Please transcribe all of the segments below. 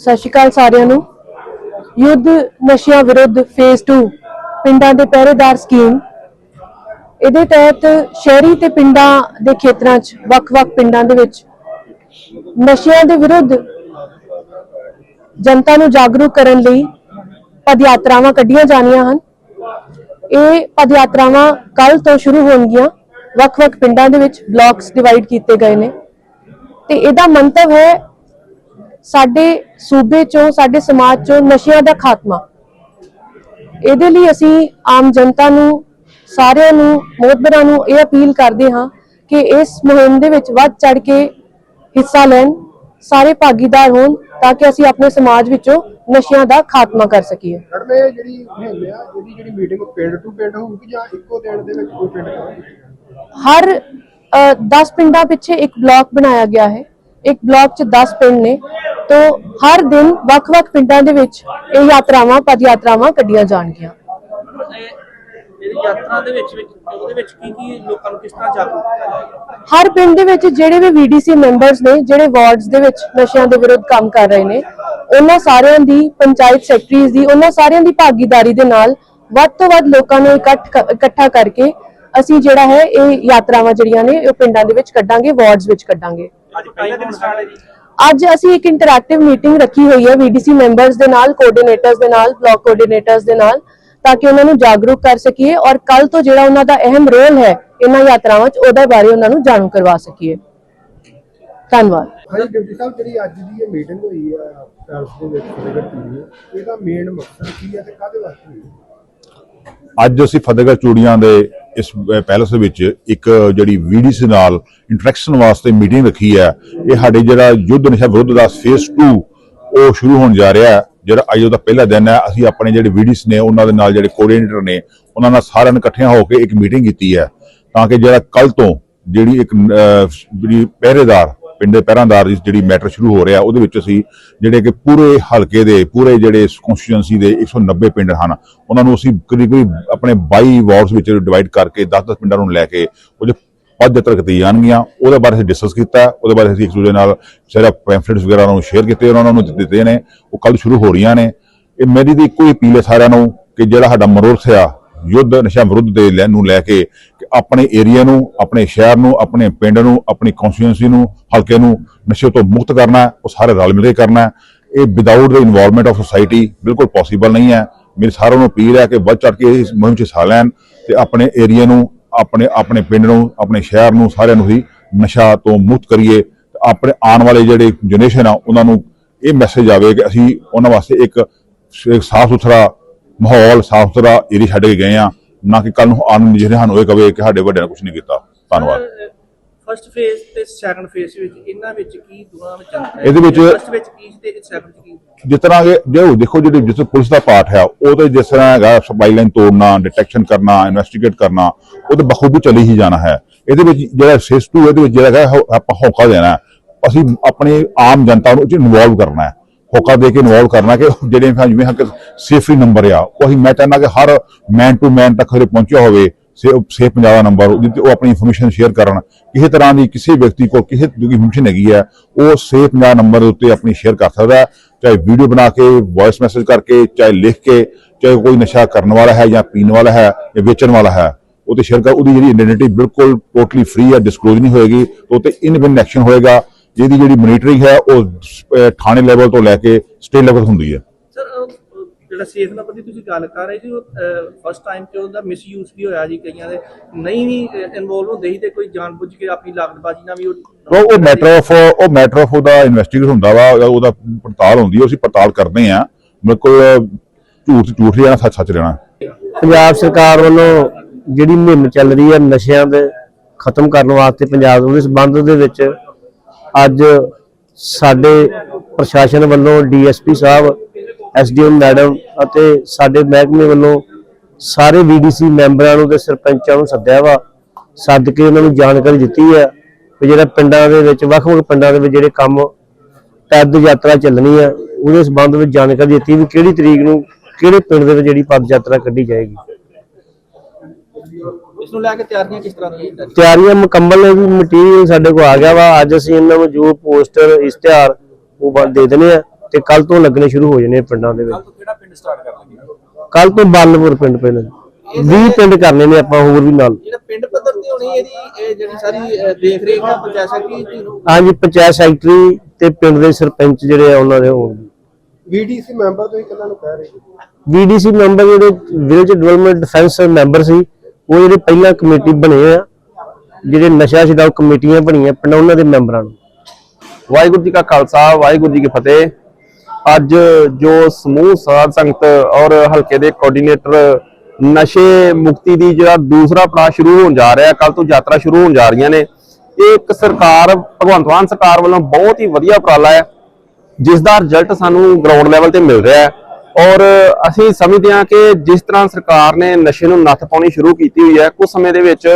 ਸਤਿ ਸ਼੍ਰੀ ਅਕਾਲ ਸਾਰਿਆਂ ਨੂੰ। ਯੁੱਧ ਨਸ਼ਿਆਂ ਵਿਰੁੱਧ ਫੇਜ਼ 2 ਪਿੰਡਾਂ ਦੇ ਪਹਿਰੇਦਾਰ ਸਕੀਮ ਇਹਦੇ ਤਹਿਤ ਸ਼ਹਿਰੀ ਤੇ ਪਿੰਡਾਂ ਦੇ ਖੇਤਰਾਂ 'ਚ, ਵੱਖ-ਵੱਖ ਪਿੰਡਾਂ ਦੇ ਵਿੱਚ ਨਸ਼ਿਆਂ ਦੇ ਵਿਰੁੱਧ ਜਨਤਾ ਨੂੰ ਜਾਗਰੂਕ ਕਰਨ ਲਈ ਪਦ ਯਾਤਰਾਵਾਂ ਕੱਢੀਆਂ ਜਾਣੀਆਂ ਹਨ। ਇਹ ਪਦ ਯਾਤਰਾਵਾਂ ਕੱਲ ਤੋਂ ਸ਼ੁਰੂ ਹੋਣਗੀਆਂ। ਵੱਖ-ਵੱਖ ਪਿੰਡਾਂ ਦੇ ਵਿੱਚ ਬਲਾਕਸ ਡਿਵਾਈਡ ਕੀਤੇ ਗਏ ਨੇ। ਤੇ ਇਹਦਾ ਮੰਤਵ ਹੈ ਸਾਡੇ ਸੂਬੇ ਚੋਂ ਸਾਡੇ ਸਮਾਜ ਚੋਂ ਨਸ਼ਿਆਂ ਦਾ ਖਾਤਮਾ। ਇਹਦੇ ਲਈ ਅਸੀਂ ਆਮ ਜਨਤਾ ਨੂੰ ਸਾਰਿਆਂ ਨੂੰ ਮੋਹਤਬਰਾਂ ਨੂੰ ਇਹ ਅਪੀਲ ਕਰਦੇ ਹਾਂ ਕਿ ਇਸ ਮੁਹਿੰਮ ਦੇ ਵਿੱਚ ਵੱਧ ਚੜ ਕੇ ਹਿੱਸਾ ਲੈਣ ਸਾਰੇ ਭਾਗੀਦਾਰ ਹੋਣ ਤਾਂ ਕਿ ਅਸੀਂ ਆਪਣੇ ਸਮਾਜ ਵਿੱਚੋਂ ਨਸ਼ਿਆਂ ਦਾ ਖਾਤਮਾ ਕਰ ਸਕੀਏ। ਮੈਡਮ ਇਹ ਜਿਹੜੀ ਮੁਹਿੰਮ ਆ ਇਹਦੀ ਜਿਹੜੀ ਮੀਟਿੰਗ ਪਿੰਡ ਟੂ ਪਿੰਡ ਹੋਊਗੀ ਜਾਂ ਇੱਕੋ ਦਿਨ ਦੇ ਵਿੱਚ ਕੋਈ ਪਿੰਡ ਕਰਾਂਗੇ ਹਰ 10 ਪਿੰਡਾਂ ਪਿੱਛੇ ਇੱਕ ਬਲਾਕ ਬਣਾਇਆ ਗਿਆ ਹੈ। ਇੱਕ ਬਲਾਕ 'ਚ 10 ਪਿੰਡ ਨੇ। ਤੋਂ ਹਰ ਦਿਨ ਵੱਖ-ਵੱਖ ਪਿੰਡਾਂ ਦੇ ਵਿੱਚ ਇਹ ਯਾਤਰਾਵਾਂ ਪਦ ਯਾਤਰਾਵਾਂ ਕੱਢੀਆਂ ਜਾਣਗੀਆਂ। ਇਹ ਇਹਦੀ ਯਾਤਰਾ ਦੇ ਵਿੱਚ ਵਿੱਚ ਉਹਦੇ ਵਿੱਚ ਕੀ ਕੀ ਲੋਕਾਂ ਨੂੰ ਕਿਸ ਤਰ੍ਹਾਂ ਜਾਗਰੂਕ ਕੀਤਾ ਜਾਏਗਾ? ਹਰ ਪਿੰਡ ਦੇ ਵਿੱਚ ਜਿਹੜੇ ਵੀ ਵੀਡੀਸੀ ਮੈਂਬਰਸ ਨੇ ਜਿਹੜੇ ਵਾਰਡਸ ਦੇ ਵਿੱਚ ਨਸ਼ਿਆਂ ਦੇ ਵਿਰੁੱਧ ਕੰਮ ਕਰ ਰਹੇ ਨੇ ਉਹਨਾਂ ਸਾਰਿਆਂ ਦੀ ਪੰਚਾਇਤ ਸੈਕਟਰੀਜ਼ ਦੀ ਉਹਨਾਂ ਸਾਰਿਆਂ ਦੀ ਭਾਗੀਦਾਰੀ ਦੇ ਨਾਲ ਵੱਧ ਤੋਂ ਵੱਧ ਲੋਕਾਂ ਨੂੰ ਇਕੱਠ ਇਕੱਠਾ ਕਰਕੇ ਅਸੀਂ ਜਿਹੜਾ ਹੈ ਇਹ ਯਾਤਰਾਵਾਂ ਜਿਹੜੀਆਂ ਨੇ ਉਹ ਪਿੰਡਾਂ ਦੇ ਵਿੱਚ ਕੱਢਾਂਗੇ ਵਾਰਡਸ ਵਿੱਚ ਕੱਢਾਂਗੇ। ਅੱਜ ਪਹਿਲਾ ਦਿਨ ਸਟਾਰਟ ਹੈ ਜੀ। ਅੱਜ ਅਸੀਂ ਇੱਕ ਇੰਟਰੈਕਟਿਵ ਮੀਟਿੰਗ ਰੱਖੀ ਹੋਈ ਹੈ ਵੀਡੀਸੀ ਮੈਂਬਰਸ ਦੇ ਨਾਲ ਕੋਆਰਡੀਨੇਟਰਸ ਦੇ ਨਾਲ ਬਲਾਕ ਕੋਆਰਡੀਨੇਟਰਸ ਦੇ ਨਾਲ ਤਾਂ ਕਿ ਉਹਨਾਂ ਨੂੰ ਜਾਗਰੂਕ ਕਰ ਸਕੀਏ ਔਰ ਕੱਲ ਤੋਂ ਜਿਹੜਾ ਉਹਨਾਂ ਦਾ ਅਹਿਮ ਰੋਲ ਹੈ ਇਹਨਾਂ ਯਾਤਰਾਵਾਂ 'ਚ ਉਹਦੇ ਬਾਰੇ ਉਹਨਾਂ ਨੂੰ ਜਾਣੂ ਕਰਵਾ ਸਕੀਏ ਧੰਨਵਾਦ ਹਾਂਜੀ ਡਿਪਟੀ ਸਾਹਿਬ ਜਿਹੜੀ ਅੱਜ ਦੀ ਇਹ ਮੀਟਿੰਗ ਹੋਈ ਆ ਪੈਲਸ ਦੇ ਵਿੱਚ ਫਤਿਹਗੜ੍ਹ ਚੂੜੀ ਇਹਦਾ ਮੇਨ ਮਕਸਦ ਕੀ ਹੈ ਤੇ ਕਾਹਦੇ ਵਾਸਤੇ ਹੋਈ ਹੈ? ਅੱਜ ਅਸੀਂ ਫਤਿਹਗੜ੍ਹ ਚੂੜੀਆਂ ਦੇ ਇਸ ਅਹ, ਪੈਲਸ ਦੇ ਵਿੱਚ ਇੱਕ ਜਿਹੜੀ ਵੀਡੀਸੀ ਨਾਲ ਇੰਟਰੈਕਸ਼ਨ ਵਾਸਤੇ ਮੀਟਿੰਗ ਰੱਖੀ ਹੈ ਇਹ ਸਾਡੇ ਜਿਹੜਾ ਯੁੱਧ ਨਸ਼ਾ ਵਿਰੁੱਧ ਦਾ ਫੇਸ 2 ਉਹ ਸ਼ੁਰੂ ਹੋਣ ਜਾ ਰਿਹਾ ਹੈ। ਜਿਹੜਾ ਅੱਜ ਉਹਦਾ ਪਹਿਲਾ ਦਿਨ ਹੈ ਅਸੀਂ ਆਪਣੇ ਜਿਹੜੇ ਵੀਡੀਸ ਨੇ ਉਹਨਾਂ ਦੇ ਨਾਲ ਜਿਹੜੇ ਕੋਆਰਡੀਨੇਟਰ ਨੇ ਉਹਨਾਂ ਨਾਲ ਸਾਰਿਆਂ ਨੇ ਇਕੱਠਿਆਂ ਹੋ ਕੇ ਇੱਕ ਮੀਟਿੰਗ ਕੀਤੀ ਹੈ। ਤਾਂ ਕਿ ਜਿਹੜਾ ਕੱਲ ਤੋਂ ਜਿਹੜੀ ਇੱਕ ਜਿਹੜੀ ਪਹਿਰੇਦਾਰ ਪਿੰਡ ਦੇ ਪਹਿਰਾਦਾਰ ਦੀ ਜਿਹੜੀ ਮੈਟਰ ਸ਼ੁਰੂ ਹੋ ਰਿਹਾ, ਉਹਦੇ ਵਿੱਚ ਅਸੀਂ ਜਿਹੜੇ ਕਿ ਪੂਰੇ ਹਲਕੇ ਦੇ, ਪੂਰੇ ਜਿਹੜੇ ਕਨਸਟੀਟੂਐਂਸੀ ਦੇ 190 ਪਿੰਡ ਹਨ, ਉਹਨਾਂ ਨੂੰ ਅਸੀਂ ਕਰੀਬ ਕਰੀਬ ਆਪਣੇ 22 ਵਾਰਡਸ ਵਿੱਚ ਡਿਵਾਈਡ ਕਰਕੇ 10-10 ਪਿੰਡਾਂ ਨੂੰ ਲੈ ਕੇ ਉਹ ਜੋ ਪਦ ਯਾਤਰਾ ਜਾਣਗੀਆਂ ਉਹਦੇ ਬਾਰੇ ਅਸੀਂ ਡਿਸਕਸ ਕੀਤਾ, ਉਹਦੇ ਬਾਰੇ ਅਸੀਂ ਇੱਕ ਦੂਜੇ ਨਾਲ ਸਾਰਾ ਪੈਂਫਲੇਟਸ ਵਗੈਰਾ ਨੂੰ ਸ਼ੇਅਰ ਕੀਤੇ, ਉਹਨਾਂ ਨੂੰ ਦਿੱਤੇ ਨੇ, ਉਹ ਕੱਲ ਸ਼ੁਰੂ ਹੋ ਰਹੀਆਂ ਨੇ। ਇਹ ਮੇਰੀ ਦੀ ਇੱਕੋ ਹੀ ਅਪੀਲ ਹੈ ਸਾਰਿਆਂ ਨੂੰ ਕਿ ਜਿਹੜਾ ਸਾਡਾ ਮਨੋਰਥ ਆ, ਯੁੱਧ, ਨਸ਼ਾ ਵਿਰੁੱਧ ਦੇ ਲੈ ਨੂੰ ਲੈ ਕੇ ਆਪਣੇ ਏਰੀਆ ਨੂੰ, ਆਪਣੇ ਸ਼ਹਿਰ ਨੂੰ, ਆਪਣੇ ਪਿੰਡ ਨੂੰ, ਆਪਣੀ ਕਨਸਟੀਟੂਐਂਸੀ ਨੂੰ, ਹਲਕੇ ਨੂੰ ਨਸ਼ੇ ਤੋਂ ਮੁਕਤ ਕਰਨਾ, ਉਹ ਸਾਰੇ ਰਲ ਮਿਲ ਕੇ ਕਰਨਾ ਇਹ without the involvement of society ਬਿਲਕੁਲ ਪੋਸੀਬਲ ਨਹੀਂ ਹੈ। ਮੇਰੀ ਸਾਰਿਆਂ ਨੂੰ ਅਪੀਲ ਹੈ ਕਿ ਵੱਧ ਚੜ ਕੇ ਇਸ ਮੁਹਿੰਮ 'ਚ ਹਿੱਸਾ ਲੈਣ ਤੇ ਆਪਣੇ ਏਰੀਆ ਨੂੰ, ਆਪਣੇ ਆਪਣੇ ਪਿੰਡ ਨੂੰ, ਆਪਣੇ ਸ਼ਹਿਰ ਨੂੰ, ਸਾਰਿਆਂ ਨੂੰ ਹੀ ਨਸ਼ਾ ਤੋਂ ਮੁਕਤ ਕਰੀਏ। ਤੇ ਆਪਣੇ ਆਉਣ ਵਾਲੇ ਜਿਹੜੇ ਜਨਰੇਸ਼ਨ ਆ, ਉਹਨਾਂ ਨੂੰ ਇਹ ਮੈਸੇਜ ਆਵੇ ਕਿ ਅਸੀਂ ਉਹਨਾਂ ਵਾਸਤੇ ਇੱਕ ਇੱਕ ਸਾਫ਼ ਸੁਥਰਾ ਮਾਹੌਲ ਸਾਫ਼ ਸੁਥਰਾ ਏਰੀਆ ਛੱਡ ਕੇ ਗਏ ਆ ਨਾ ਕਿ ਕੱਲ ਨੂੰ ਆਉਣ ਜਿਹੜੇ ਸਾਨੂੰ ਇਹ ਕਵੇ ਕਿ ਸਾਡੇ ਵੱਡਿਆਂ ਨੇ ਕੁਝ ਨਹੀਂ ਕੀਤਾ। ਧੰਨਵਾਦ। ਫਰਸਟ ਫੇਜ਼ ਤੇ ਸੈਕੰਡ ਫੇਜ਼ ਵਿੱਚ ਇਹਨਾਂ ਵਿੱਚ ਕੀ ਦੋਹਾਂ ਵਿੱਚ ਅੰਤਰ ਹੈ? ਇਹਦੇ ਵਿੱਚ- ਫਰਸਟ ਵਿੱਚ ਕੀ ਤੇ ਸੈਕੰਡ ਵਿੱਚ ਕੀ? ਜਿਸ ਤਰ੍ਹਾਂ ਕਿ ਜੇ ਉਹ ਦੇਖੋ ਜਿਹੜੀ ਜਿਸ ਪੁਲਿਸ ਦਾ ਪਾਰਟ ਹੈ ਉਹ ਤੇ ਜਿਸ ਤਰ੍ਹਾਂ ਹੈਗਾ ਸਪਲਾਈ ਲਾਈਨ ਤੋੜਨਾ ਡਿਟੈਕਸ਼ਨ ਕਰਨਾ ਇਨਵੈਸਟੀਗੇਟ ਕਰਨਾ ਉਹ ਤੇ ਬਖੂਬੀ ਚੱਲੀ ਹੀ ਜਾਣਾ ਹੈ। ਇਹਦੇ ਵਿੱਚ ਜਿਹੜਾ ਸਿਸ ਟੂ ਇਹਦੇ ਵਿੱਚ ਜਿਹੜਾ ਹੈ ਆਪਾਂ ਹੌਕਾ ਦੇਣਾ। ਅਸੀਂ ਆਪਣੇ ਆਮ ਜਨਤਾ ਨੂੰ ਇਹ ਇਨਵੋਲਵ ਕਰਨਾ ਹੈ। ਹੌਕਾ ਦੇ ਕੇ ਇਨਵੋਲਵ ਕਰਨਾ ਕਿ ਜਿਹੜੇ ਜਿਵੇਂ ਹਾਂ ਕਿ ਸੇਫਰੀ ਨੰਬਰ ਆ, ਉਹ ਅਸੀਂ ਮੈਂ ਚਾਹੁੰਦਾ ਕਿ ਹਰ ਮੈਨ ਟੂ ਮੈਨ ਤੱਕ ਹਰੇ ਪਹੁੰਚਿਆ ਹੋਵੇ ਸੇਫ ਪੰਜਾਬ ਦਾ ਨੰਬਰ ਜਿੱਤੇ ਉਹ ਆਪਣੀ ਇਨਫੋਰਮੇਸ਼ਨ ਸ਼ੇਅਰ ਕਰਨ। ਕਿਸੇ ਤਰ੍ਹਾਂ ਦੀ ਕਿਸੇ ਵਿਅਕਤੀ ਕੋਲ ਕਿਸੇ ਦੀ ਇਨਫੋਰਮੇਸ਼ਨ ਹੈਗੀ ਹੈ ਉਹ ਸੇਫ ਪੰਜਾਬ ਨੰਬਰ ਦੇ ਉੱਤੇ ਆਪਣੀ ਸ਼ੇਅਰ ਕਰ ਸਕਦਾ ਚਾਹੇ ਵੀਡੀਓ ਬਣਾ ਕੇ ਵੌਇਸ ਮੈਸੇਜ ਕਰਕੇ, ਚਾਹੇ ਲਿਖ ਕੇ, ਚਾਹੇ ਕੋਈ ਨਸ਼ਾ ਕਰਨ ਵਾਲਾ ਹੈ ਜਾਂ ਪੀਣ ਵਾਲਾ ਹੈ ਜਾਂ ਵੇਚਣ ਵਾਲਾ ਹੈ, ਉਹ ਤੇ ਸ਼ੇਅਰ ਕਰ, ਉਹਦੀ ਜਿਹੜੀ ਆਇਡੈਂਟੀ ਬਿਲਕੁਲ ਟੋਟਲੀ ਫ੍ਰੀ ਹੈ ਡਿਸਕਲੋਜ਼ ਨਹੀਂ ਹੋਏਗੀ ਉਹ ਤੇ ਇਨਵਿਨ ਐਕਸ਼ਨ ਹੋਏਗਾ, ਜਿਹਦੀ ਜਿਹੜੀ ਮੋਨੀਟਰਿੰਗ ਹੈ, ਉਹ ਥਾਣੇ ਲੈਵਲ ਤੋਂ ਲੈ ਕੇ ਸਟੇਟ ਲੈਵਲ ਹੁੰਦੀ ਹੈ। ਜਿਹੜਾ ਸੇਫ ਨੰਬਰ ਦੀ ਤੁਸੀਂ ਗੱਲ ਕਰ ਰਹੇ ਜੀ ਉਹ ਫਸਟ ਟਾਈਮ ਤੇ ਉਹਦਾ ਮਿਸਯੂਜ਼ ਵੀ ਹੋਇਆ ਜੀ ਕਈਆਂ ਦੇ। ਨਹੀਂ ਵੀ ਇਨਵੋਲਵ ਹੁੰਦੇ ਸੀ ਤੇ ਕੋਈ ਜਾਣਬੁੱਝ ਕੇ ਆਪਣੀ ਲਾਗਤਬਾਜ਼ੀ ਨਾਲ ਵੀ ਉਹ ਉਹ ਮੈਟਰ ਆਫ ਉਹ ਮੈਟਰ ਆਫ ਉਹਦਾ ਇਨਵੈਸਟੀਗੇਟ ਹੁੰਦਾ ਵਾ ਉਹਦਾ- ਪੜਤਾਲ ਹੁੰਦੀ ਹੈ ਅਸੀਂ ਪੜਤਾਲ ਕਰਦੇ ਆ ਬਿਲਕੁਲ ਝੂਠ ਝੂਠ ਰਹਿਣਾ ਸੱਚ ਸੱਚ ਰਹਿਣਾ। ਪੰਜਾਬ ਸਰਕਾਰ ਵੱਲੋਂ ਜਿਹੜੀ ਮੁਹਿੰਮ ਚੱਲ ਰਹੀ ਹੈ ਨਸ਼ਿਆਂ ਦੇ ਖਤਮ ਕਰਨ ਵਾਸਤੇ ਪੰਜਾਬ ਦੇ ਸੰਬੰਧ ਦੇ ਵਿੱਚ ਅੱਜ ਸਾਡੇ ਪ੍ਰਸ਼ਾਸਨ ਵੱਲੋਂ ਡੀਐਸਪੀ ਸਾਹਿਬ ਐਸਡੀਐਮ ਮੈਡਮ ਅਤੇ ਸਾਡੇ ਮਹਿਕਮੇ ਵੱਲੋਂ ਸਾਰੇ ਵੀਡੀਸੀ ਮੈਂਬਰਾਂ ਨੂੰ ਤੇ ਸਰਪੰਚਾਂ ਨੂੰ ਸੱਦਿਆ ਵਾ ਸੱਦ ਕੇ ਉਹਨਾਂ ਨੂੰ ਜਾਣਕਾਰੀ ਦਿੱਤੀ ਹੈ ਕਿ ਜਿਹੜਾ ਪਿੰਡਾਂ ਦੇ ਵਿੱਚ ਵੱਖ-ਵੱਖ ਪਿੰਡਾਂ ਦੇ ਵਿੱਚ ਜਿਹੜੇ ਕੰਮ ਪੈਦ ਯਾਤਰਾ ਚੱਲਣੀ ਹੈ ਉਹਦੇ ਸੰਬੰਧ ਵਿੱਚ ਜਾਣਕਾਰੀ ਦਿੱਤੀ ਵੀ ਕਿਹੜੀ ਤਰੀਕ ਨੂੰ ਕਿਹੜੇ ਪਿੰਡ ਦੇ ਵਿੱਚ ਜਿਹੜੀ ਪਦ ਯਾਤਰਾ ਕੱਢੀ ਜਾਏਗੀ ਇਸ ਨੂੰ ਲੈ ਕੇ ਤਿਆਰੀਆਂ ਕਿਸ ਤਰ੍ਹਾਂ ਦੀਆਂ? ਤਿਆਰੀਆਂ ਮੁਕੰਮਲ ਨੇ ਵੀ ਮਟੀਰੀਅਲ ਸਾਡੇ ਕੋਲ ਆ ਗਿਆ ਵਾ ਅੱਜ ਅਸੀਂ ਇਹਨਾਂ ਨੂੰ ਜੋ ਪੋਸਟਰ ਇਸ਼ਤਿਹਾਰ ਉਹ ਦੇ ਦਿੰਦੇ ਆ ਤੇ ਕੱਲ ਤੋਂ ਲੱਗਣੇ ਸ਼ੁਰੂ ਹੋ ਜਾਣੇ ਪਿੰਡਾਂ ਦੇ ਵਿੱਚ। ਤੋਂ ਕਿਹੜਾ ਪਿੰਡ ਸਟਾਰਟ ਕਰ ਲੱਗੇ ਕੱਲ ਤੋਂ ਬਾਲਨਪੁਰ ਪਿੰਡ ਪਹਿਲਾਂ। 20 ਪਿੰਡ ਕਰਨੇ ਨੇ ਆਪਾਂ ਹੋਰ ਵੀ ਨਾਲ। ਜਿਹੜਾ ਪਿੰਡ ਪੱਧਰ ਤੇ ਹੋਣੀ ਇਹਦੀ ਇਹ ਜਿਹੜੀ ਸਾਰੀ ਦੇਖ ਰੇਖ ਦਾ ਪੰਚਾਇਤ ਸੈਕਟਰੀ ਹਾਂਜੀ ਪੰਚਾਇਤ ਸੈਕਟਰੀ ਤੇ ਪਿੰਡ ਦੇ ਸਰਪੰਚ ਜਿਹੜੇ ਆ ਉਹਨਾਂ ਦੇ ਹੋਣਗੇ। ਵੀਡੀਸੀ ਮੈਂਬਰ ਤੁਸੀਂ ਕਿਹਨਾਂ ਨੂੰ ਕਹਿ ਰਹੇ ਹੋ? ਵੀਡੀਸੀ ਮੈਂਬਰ ਜਿਹੜੇ ਵਿਲੇਜ ਡਿਵੈਲਪਮੈਂਟ ਡਿਫੈਂਸ ਮੈਂਬਰ ਸੀ ਉਹ ਜਿਹੜੇ ਪਹਿਲਾਂ ਕਮੇਟੀ ਬਣੇ ਆ ਜਿਹੜੇ ਨਸ਼ਾ ਛਡਾਊ ਕਮੇਟੀਆਂ ਬਣੀਆਂ ਪਿੰਡ ਉਹਨਾਂ ਦੇ ਮੈਂਬਰਾਂ ਨੂੰ। ਵਾਹਿਗੁਰੂ ਜੀ ਕਾ ਖਾਲਸਾ ਵਾਹਿਗੁਰੂ ਜੀ ਕੀ ਫਤਿਹ। ਅੱਜ ਜੋ ਸਮੂਹ, ਸਾਧ ਸੰਗਤ ਔਰ ਹਲਕੇ ਦੇ ਕੋਆਰਡੀਨੇਟਰ ਨਸ਼ੇ ਮੁਕਤੀ ਦੀ ਜਿਹੜਾ ਦੂਸਰਾ ਪੜਾਅ ਸ਼ੁਰੂ ਹੋਣ ਜਾ ਰਿਹਾ ਕੱਲ ਤੋਂ ਯਾਤਰਾ ਸ਼ੁਰੂ ਹੋਣ ਜਾ ਰਹੀਆਂ ਨੇ, ਇਹ ਇੱਕ ਸਰਕਾਰ, ਭਗਵੰਤ ਮਾਨ ਸਰਕਾਰ ਵੱਲੋਂ ਬਹੁਤ ਹੀ ਵਧੀਆ ਉਪਰਾਲਾ ਹੈ, ਜਿਸ ਦਾ ਰਿਜ਼ਲਟ ਸਾਨੂੰ ਗਰਾਊਂਡ ਲੈਵਲ ਤੇ ਮਿਲ ਰਿਹਾ ਹੈ ਔਰ ਅਸੀਂ ਸਮਝਦੇ ਹਾਂ ਕਿ ਜਿਸ ਤਰ੍ਹਾਂ ਸਰਕਾਰ ਨੇ ਨਸ਼ੇ ਨੂੰ ਨੱਥ ਪਾਉਣੀ ਸ਼ੁਰੂ ਕੀਤੀ ਹੋਈ ਹੈ ਕੁਝ ਸਮੇਂ ਦੇ ਵਿੱਚ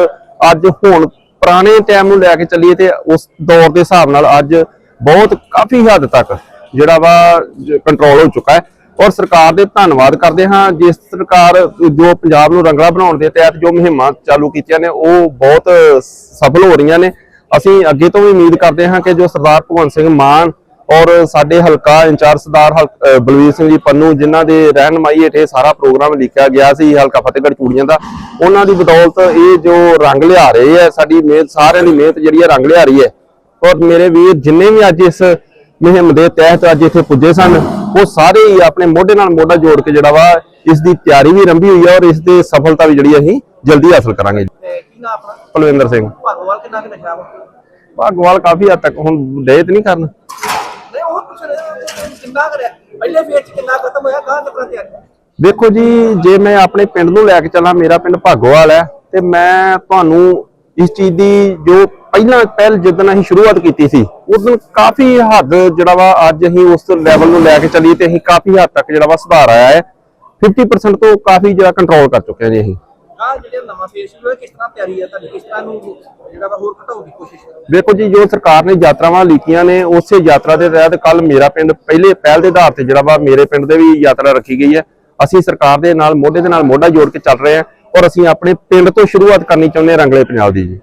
ਅੱਜ ਹੁਣ ਪੁਰਾਣੇ ਟਾਈਮ ਨੂੰ ਲੈ ਕੇ ਚੱਲੀਏ ਤੇ ਉਸ ਦੌਰ ਦੇ ਹਿਸਾਬ ਨਾਲ ਅੱਜ ਬਹੁਤ ਕਾਫੀ ਹੱਦ ਤੱਕ ਜਿਹੜਾ ਵਾ ਕੰਟਰੋਲ ਹੋ ਚੁੱਕਾ ਹੈ। ਔਰ ਸਰਕਾਰ ਦੇ ਧੰਨਵਾਦ ਕਰਦੇ ਹਾਂ। ਜਿਸ ਸਰਕਾਰ ਜੋ ਪੰਜਾਬ ਨੂੰ ਰੰਗਲਾ ਬਣਾਉਣ ਦੇ ਤਹਿਤ ਜੋ ਮੁਹਿੰਮਾਂ ਚਾਲੂ ਕੀਤੀਆਂ ਨੇ, ਉਹ ਬਹੁਤ ਸਫਲ ਹੋ ਰਹੀਆਂ ਨੇ। ਅਸੀਂ ਅੱਗੇ ਤੋਂ ਵੀ ਉਮੀਦ ਕਰਦੇ ਹਾਂ ਕਿ ਜੋ ਸਰਦਾਰ ਭਗਵੰਤ ਸਿੰਘ ਮਾਨ ਔਰ ਸਾਡੇ ਹਲਕਾ ਇੰਚਾਰਜ ਸਰਦਾਰ ਹਲ- ਅਹ ਬਲਵੀਰ ਸਿੰਘ ਜੀ ਪੰਨੂ, ਜਿਨ੍ਹਾਂ ਦੇ ਰਹਿਨਮਾਈ ਹੇਠ ਇਹ ਸਾਰਾ ਪ੍ਰੋਗਰਾਮ ਲਿਖਿਆ ਗਿਆ ਸੀ, ਹਲਕਾ ਫਤਿਹਗੜ੍ਹ ਚੂੜੀਆਂ ਦਾ, ਉਹਨਾਂ ਦੀ ਬਦੌਲਤ ਇਹ ਜੋ ਰੰਗ ਲਿਆ ਰਹੇ ਹੈ, ਸਾਡੀ ਮਿਹਨਤ ਸਾਰਿਆਂ ਦੀ ਮਿਹਨਤ ਜਿਹੜੀ ਹੈ ਰੰਗ ਲਿਆ ਰਹੀ ਹੈ। ਔਰ ਮੇਰੇ ਵੀਰ, ਜਿੰਨੇ ਵੀ ਅੱਜ ਇਸ ਮੁਹਿੰਮ ਦੇ ਤਹਿਤ ਅੱਜ ਇੱਥੇ ਪੁੱਜੇ ਸਨ। ਉਹ ਸਾਰੇ ਹੀ ਆਪਣੇ ਮੋਢੇ ਨਾਲ ਮੋਢਾ ਜੋੜ ਕੇ ਜਿਹੜਾ ਵਾ ਇਸ ਦੀ ਤਿਆਰੀ ਵੀ ਰੰਭੀ ਹੋਈ ਹੈ ਔਰ ਇਸ ਦੇ ਸਫਲਤਾ ਵੀ ਜਿਹੜੀ ਅਸੀਂ ਜਲਦੀ ਹਾਸਲ ਕਰਾਂਗੇ। ਕੀ ਨਾ ਆਪਣਾ? ਕੁਲਵਿੰਦਰ ਸਿੰਘ। ਭਾਗੋਵਾਲ ਕਿੰਨਾ ਕਿ ਨਸ਼ਾ ਵਾ? ਭਾਗਵਾਲ ਕਾਫੀ ਹੱਦ ਤੱਕ ਹੁਣ ਡੇਤ ਨਹੀਂ ਕਰਨ। ਨਹੀਂ ਉਹ ਪੁੱਛ ਰਹੇ ਕਿੰਨਾ ਕਰਿਆ ਪਹਿਲੇ ਫੇਰ ਚ ਕਿੰਨਾ ਖਤਮ ਹੋਇਆ ਕਹਾਂ ਕਿੰਨਾ ਤਿਆਰੀ? ਦੇਖੋ ਜੀ ਜੇ ਮੈਂ ਆਪਣੇ ਪਿੰਡ ਨੂੰ ਲੈ ਕੇ ਚੱਲਾਂ ਮੇਰਾ ਪਿੰਡ ਭਾਗੋਵਾਲ ਹੈ ਤੇ ਮੈਂ ਤੁਹਾਨੂੰ ਇਸ ਚੀਜ਼ ਦੀ ਜੋ ਪਹਿਲਾਂ ਪਹਿਲ ਜਿੱਦਣ ਅਸੀਂ ਸ਼ੁਰੂਆਤ ਕੀਤੀ ਸੀ ਉਦੋਂ ਕਾਫੀ ਹੱਦ ਜਿਹੜਾ ਵਾ ਅੱਜ ਅਸੀਂ ਉਸ ਲੈਵਲ ਨੂੰ ਲੈ ਕੇ ਚੱਲੀਏ ਤੇ ਅਸੀਂ ਕਾਫੀ ਹੱਦ ਤੱਕ ਜਿਹੜਾ ਵਾ ਸੁਧਾਰ ਆਇਆ ਹੈ। 50% ਤੋਂ ਕਾਫੀ ਜਿਹੜਾ ਕੰਟਰੋਲ ਕਰ ਚੁੱਕੇ ਹਾਂ ਜੀ ਅਸੀਂ। ਆ ਜਿਹੜੇ ਨਵਾਂ ਫੇਰ ਸ਼ੁਰੂ ਹੋਇਆ ਕਿਸ ਤਰ੍ਹਾਂ ਤਿਆਰੀ ਹੈ ਤੁਹਾਡੀ? ਕਿਸ ਤਰ੍ਹਾਂ ਨੂੰ ਜਿਹੜਾ ਵਾ ਹੋਰ ਘਟਾਉਣ ਦੀ ਕੋਸ਼ਿਸ਼ ਦੇਖੋ ਜੀ ਜੋ ਸਰਕਾਰ ਨੇ ਯਾਤਰਾਵਾਂ ਲਿਖੀਆਂ ਨੇ ਉਸੇ ਯਾਤਰਾ ਦੇ ਤਹਿਤ ਕੱਲ ਮੇਰਾ ਪਿੰਡ ਪਹਿਲੇ ਪਹਿਲ ਦੇ ਆਧਾਰ ਤੇ ਜਿਹੜਾ ਵਾ ਮੇਰੇ ਪਿੰਡ ਦੇ ਵੀ ਯਾਤਰਾ ਰੱਖੀ ਗਈ ਹੈ। ਅਸੀਂ ਸਰਕਾਰ ਦੇ ਨਾਲ ਮੋਢੇ ਦੇ ਨਾਲ ਮੋਢਾ ਜੋੜ ਕੇ ਚੱਲ ਰਹੇ ਹਾਂ ਔਰ ਅਸੀਂ ਆਪਣੇ ਪਿੰਡ ਤੋਂ ਸ਼ੁਰੂਆਤ ਕਰਨੀ ਚਾਹੁੰਦੇ ਹਾਂ ਰੰਗਲੇ ਪੰਜਾਬ ਦੀ ਜੀ।